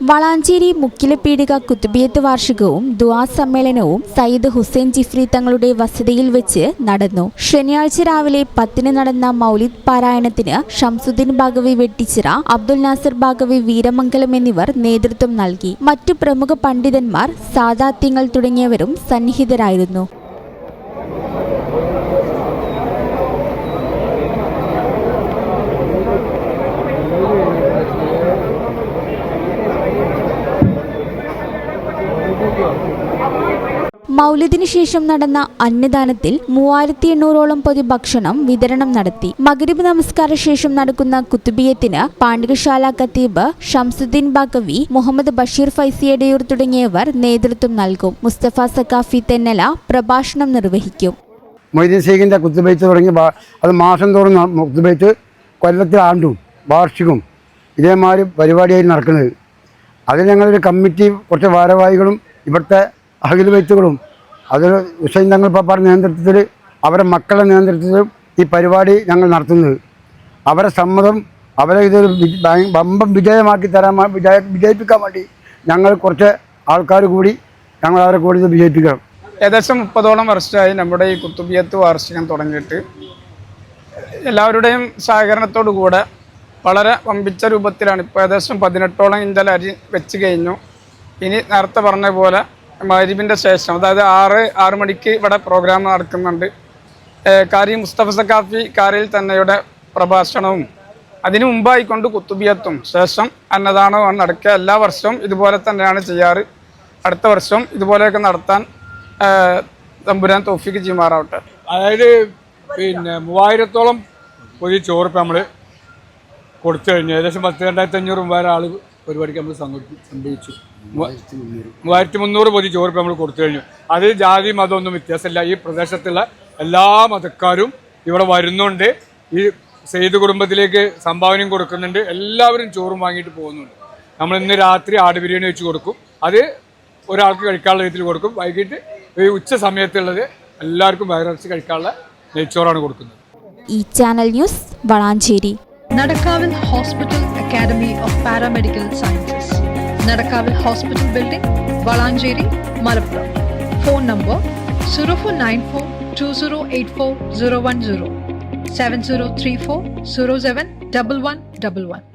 വളാഞ്ചേരി മുക്കിലപ്പീടിക കുത്തുബിയത്ത് വാർഷികവും ദുആ സമ്മേളനവും സയ്യിദ് ഹുസൈൻ ജിഫ്രി തങ്ങളുടെ വസതിയിൽ വെച്ച് നടന്നു. ശനിയാഴ്ച രാവിലെ പത്തിന് നടന്ന മൗലിദ് പാരായണത്തിന് ഷംസുദ്ദീൻ ഭാഗവി വെട്ടിച്ചിറ അബ്ദുൽ നാസർ ഭാഗവി വീരമംഗലം എന്നിവർ നേതൃത്വം നൽകി. മറ്റു പ്രമുഖ പണ്ഡിതന്മാർ സാദാത്യങ്ങൾ തുടങ്ങിയവരും സന്നിഹിതരായിരുന്നു. മൗലിദിന് ശേഷം നടന്ന അന്നദാനത്തിൽ മൂവായിരത്തി എണ്ണൂറോളം പൊതി ഭക്ഷണം വിതരണം നടത്തി. മകരീബ് നമസ്കാര ശേഷം നടക്കുന്ന കുത്തുബിയത്തിന് പാണ്ഡികശാല ഖത്തീബ് ഷംസുദ്ദീൻ ബാക്കവി മുഹമ്മദ് ബഷീർ ഫൈസിയടയൂർ തുടങ്ങിയവർ നേതൃത്വം നൽകും. മുസ്തഫ സക്കാഫി തെന്നല പ്രഭാഷണം നിർവഹിക്കും. മൊയ്തീൻ ശേഖിന്റെ കുത്തുബൈത്ത് തുടങ്ങി അത് മാസം തോറും കുത്തുബൈത്ത് കൊല്ലത്തിൽ ആണ്ടും വാർഷികവും ഇതേമാതിരി പരിപാടിയായി നടക്കുന്നത്. അതിൽ ഞങ്ങളൊരു കമ്മിറ്റി കുറച്ച് ഭാരവാഹികളും ഇവിടുത്തെ അഖിൽ അത് ഹുസൈൻ തങ്ങൾ പാപ്പാടെ നേതൃത്വത്തിൽ അവരെ മക്കളെ നേതൃത്വത്തിലും ഈ പരിപാടി ഞങ്ങൾ നടത്തുന്നത്. അവരെ സമ്മതം അവരെ ഇതൊരു ബമ്പം വിജയമാക്കി തരാൻ വിജയ വിജയിപ്പിക്കാൻ വേണ്ടി ഞങ്ങൾ കുറച്ച് ആൾക്കാർ കൂടി ഞങ്ങൾ അവരെ കൂടി ഇത് വിജയിപ്പിക്കണം. ഏകദേശം മുപ്പതോളം വർഷമായി നമ്മുടെ ഈ കുത്തുബിയത്ത് വാർഷികം തുടങ്ങിയിട്ട് എല്ലാവരുടെയും സഹകരണത്തോടു കൂടെ വളരെ വമ്പിച്ച രൂപത്തിലാണ്. ഇപ്പോൾ ഏകദേശം പതിനെട്ടോളം ഇഞ്ചൽ അരി വെച്ച് കഴിഞ്ഞു. ഇനി നേരത്തെ പറഞ്ഞ പോലെ മരിബിന്റെ ശേഷം അതായത് ആറ് ആറ് മണിക്ക് ഇവിടെ പ്രോഗ്രാം നടക്കുന്നുണ്ട്. കാരി മുസ്തഫ സക്കാഫി കാരിൽ തന്നെയുടെ പ്രഭാഷണവും അതിനു മുമ്പായിക്കൊണ്ട് കുത്തുബിയത്തും ശേഷം അന്നദാനവും നടക്കുക. എല്ലാ വർഷവും ഇതുപോലെ തന്നെയാണ് ചെയ്യാറ്. അടുത്ത വർഷവും ഇതുപോലെയൊക്കെ നടത്താൻ തമ്പുരാൻ തോഫിക്ക് ചെയ്യുമാറാവട്ടെ. അതായത് പിന്നെ മൂവായിരത്തോളം പുതിയ ചോറ് ഇപ്പം നമ്മൾ കൊടുത്തു കഴിഞ്ഞു. ഏകദേശം പത്ത് രണ്ടായിരത്തി അഞ്ഞൂറ് മൂവായിരം ആൾ പരിപാടിക്ക് നമ്മൾ സംഭവിച്ചു. മൂവായിരത്തി മുന്നൂറ് പൊതി ചോറ് നമ്മൾ കൊടുത്തു കഴിഞ്ഞു. അത് ജാതി മതമൊന്നും വ്യത്യാസമില്ല. ഈ പ്രദേശത്തുള്ള എല്ലാ മതക്കാരും ഇവിടെ വരുന്നുണ്ട്. ഈ സെയ്ത് കുടുംബത്തിലേക്ക് സംഭാവനയും കൊടുക്കുന്നുണ്ട്. എല്ലാവരും ചോറും വാങ്ങിയിട്ട് പോകുന്നുണ്ട്. നമ്മൾ ഇന്ന് രാത്രി ആട് ബിരിയാണി വെച്ച് കൊടുക്കും. അത് ഒരാൾക്ക് കഴിക്കാനുള്ള രീതിയിൽ കൊടുക്കും. വൈകിട്ട് ഈ ഉച്ച സമയത്തുള്ളത് എല്ലാവർക്കും വയറിറച്ചി കഴിക്കാനുള്ള നെയ്ച്ചോറാണ് കൊടുക്കുന്നത്. ഈ channel news Valanchery. Nadakavil Hospital Academy of Paramedical Sciences. Nadakavil Hospital Building, Valanjeri, Malappuram. Phone number 0494 2084 010 7034 07 1111.